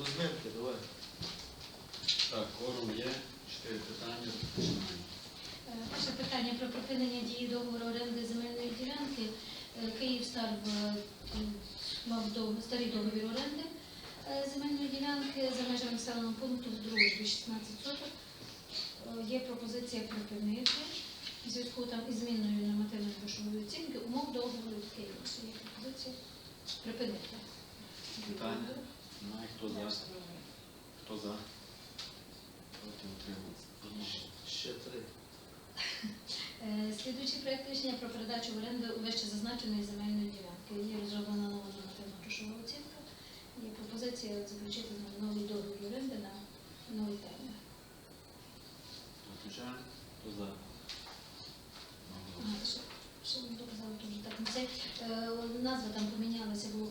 До давай. Так, кворум є, чотири питання. Е, Перше питання про припинення дії договору оренди земельної ділянки. Е, Київстар мав до- старий договір оренди е, земельної ділянки за межами населеного пункту в дружбі 16 соток. Е, Є пропозиція припинити в зв'язку там із зміною нормативної грошової оцінки умов договору від Києва. Є пропозиція припинити. Питання? Немає. Хто за? Хто за? Проти. Одного. Ще три. Е, Слідуючий проект рішення про передачу в оренду вище зазначеної земельної ділянки. Є розроблена нова нормативна грошова оцінка. Є пропозиція заключити новий договір оренди на новий термін. Включаємо. Хто за? А, ще- Ще не доказали дуже так. Ну, Це, е, назва там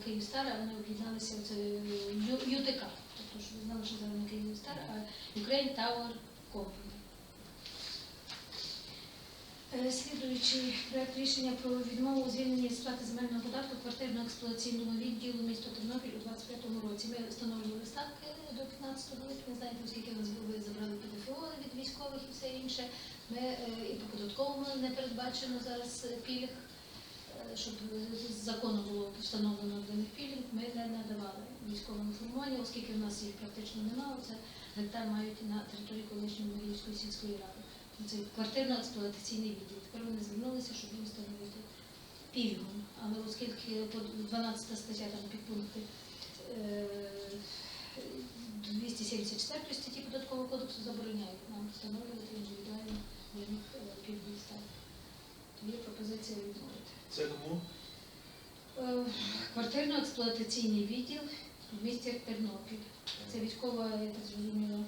помінялася, було Київстар, а вони об'єдналися це ЮТК. Тобто, що ви знали, що зараз не Київстар, а Ukraine Tower Company. Е, Слідуючий проект рішення про відмову у звільненні сплати земельного податку квартирно-експлуатаційному відділу міста Тернопіль у 25-му році. Ми встановлювали ставки до 15 липня. Знаєте, оскільки ви забрали ПДФО від військових і все інше. Ми е, і по податковому не передбачено зараз е, пільг, е, щоб з закону було встановлено них пільг. Ми не надавали військовому формуванню, оскільки в нас їх практично немає. Це гектар мають на території колишньої Могилівської сільської ради. Це квартирно-експлуатаційний відділ. Тепер вони звернулися, щоб їм встановити пільгу. Але оскільки 12 стаття там підпункти е, 274 статті Податкового кодексу забороняють нам встановлювати індивідуальні для них е, пільгові ставки. Тому є пропозиція відмовити. Це кому? Е, Квартирно-експлуатаційний відділ в місті Тернопіль. Це військова, я так зрозуміла,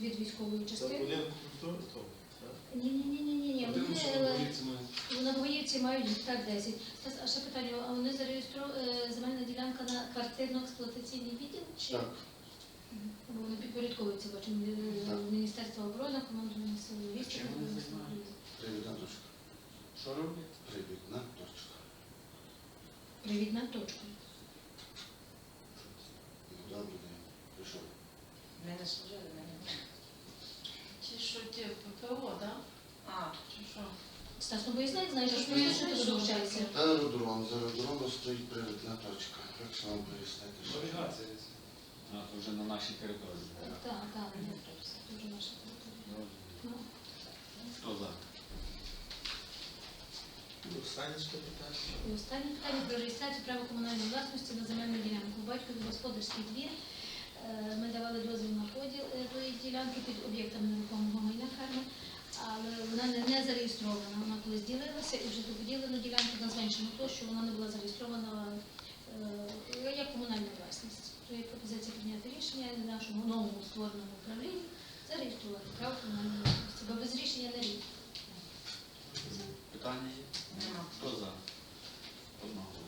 від військової Це частини. будинок культури. Ні, ні, ні, ні, ні, ні. Вони е, на Боївці мають гектар 10. Стас, А ще питання, а вони зареєстровані земельна ділянка на квартирно-експлуатаційний відділ? Чи Так. Бо вони підпорядковуються, Мі- Так. Міністерство оборони, командування сил А чим вони військ. займаються? Привідна точка. Що роблять? Привідна. Привідна точка. Куди буде? Прийшов. Ми не служили, ми не. Чи що ті ППО, да? А, Чи що? Стас, ну знаю, знаєш, що Ну, ти що ти знаю, долучаєшся. що. Та аеродром, за аеродромом стоїть привідна точка. Як ж нам пояснити? що це? Навігація. А, то вже на нашій території. Так, так, не все. Дуже наша територія. Ну, Хто за? Останнє питання. І останнє питання про реєстрацію права комунальної власності на земельну ділянку. Батькові господарський двір. Е, Ми давали дозвіл на поділ е, тої ділянки під об'єктами нерухомого майна ферми, але вона не, зареєстрована. Вона колись ділилася і вже до ділянку на зменшену площу вона не була зареєстрована е, як комунальна власність. То є пропозиція прийняти рішення на нашому новому створеному управлінні зареєструвати право комунальної власності, бо без рішення не рік. Питання є? Хто за? Одного.